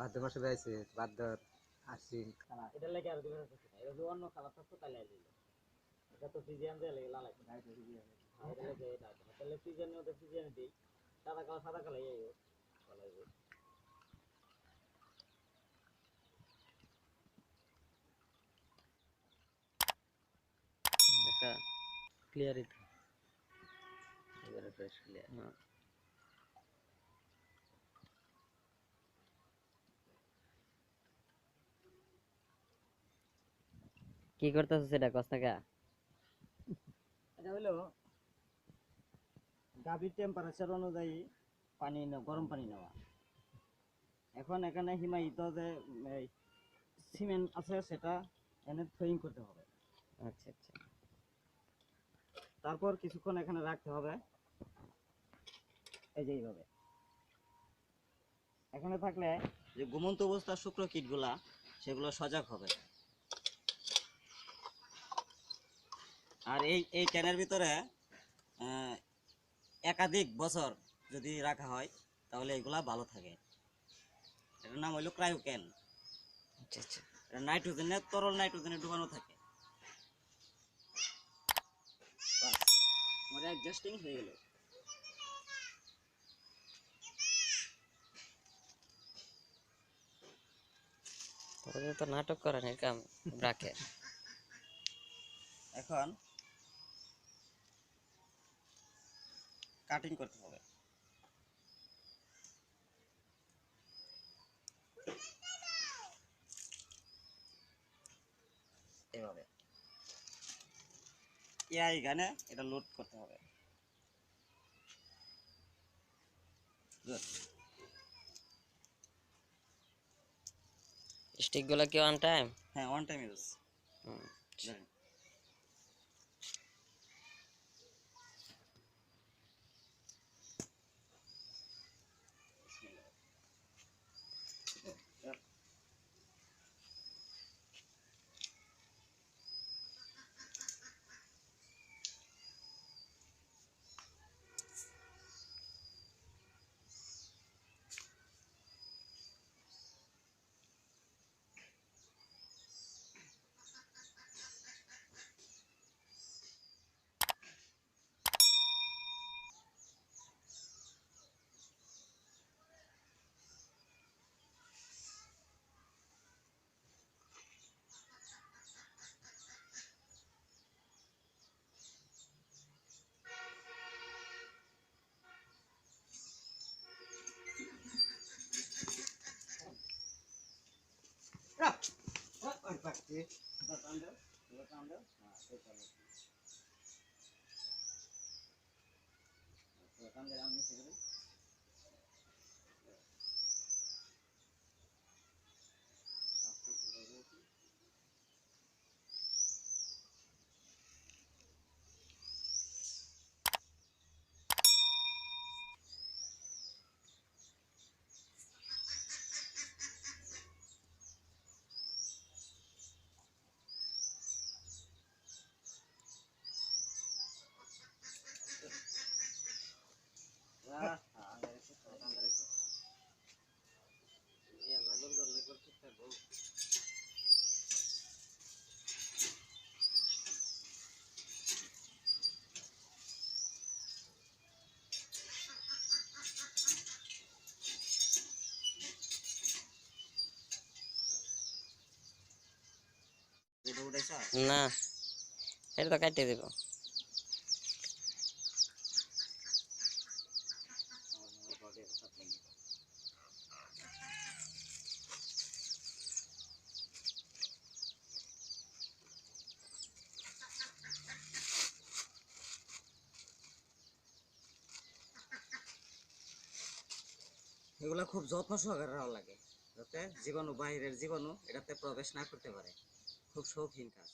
ভাদ্র মাসে বেড়াইছে ভাদ্র আশ্বিন এটা লেগে আর দিবেন এটা যদি অন্য কালার থাকতো তাহলে আর দিল। এটা তো ফিজিয়ান দিয়ে লেগে লাল আছে। এটা লেগে এটা না। তাহলে ফিজিয়ান ওদের ফিজিয়ান দিই। সাদা কালার সাদা কালার এই হবে দেখা। ক্লিয়ারই তো। এবারে ফ্রেশ ক্লিয়ার হ্যাঁ। কি করতেছ সেটা টাকা এটা হলো গাভীর টেম্পারেচার অনুযায়ী পানি গরম পানি নেওয়া। এখন এখানে হিমায়িত যে সিমেন্ট আছে সেটা এনে থ্রোয়িং করতে হবে। আচ্ছা আচ্ছা। তারপর কিছুক্ষণ এখানে রাখতে হবে। এই যে এইভাবে। এখানে থাকলে যে ঘুমন্ত অবস্থার শুক্র কীটগুলা সেগুলো সজাগ হবে। আর এই এই ক্যানের ভিতরে একাধিক বছর যদি রাখা হয় তাহলে এগুলা ভালো থাকে। এটার নাম হলো ক্রায়ো ক্যান আচ্ছা আচ্ছা। এটা নাইট্রোজেনে তরল নাইট্রোজেনে ডুবানো থাকে। অ্যাডজাস্টিং হয়ে গেল। তো নাটক করেন এরকম রাখে। এখন কাটিং করতে হবে। এভাবে। এআই গানে এটা লোড করতে হবে। Good. স্টিকগুলো কি অন টাইম হ্যাঁ ওয়ান টাইম ইউজ এটা উঠাইছা না। এটা তো কাটিয়ে দিব। এগুলা খুব যত্ন সহকারে রাখা লাগে। যাতে জীবাণু বাইরের জীবাণু এটাতে প্রবেশ না করতে পারে। খুব শৌখিন কাজ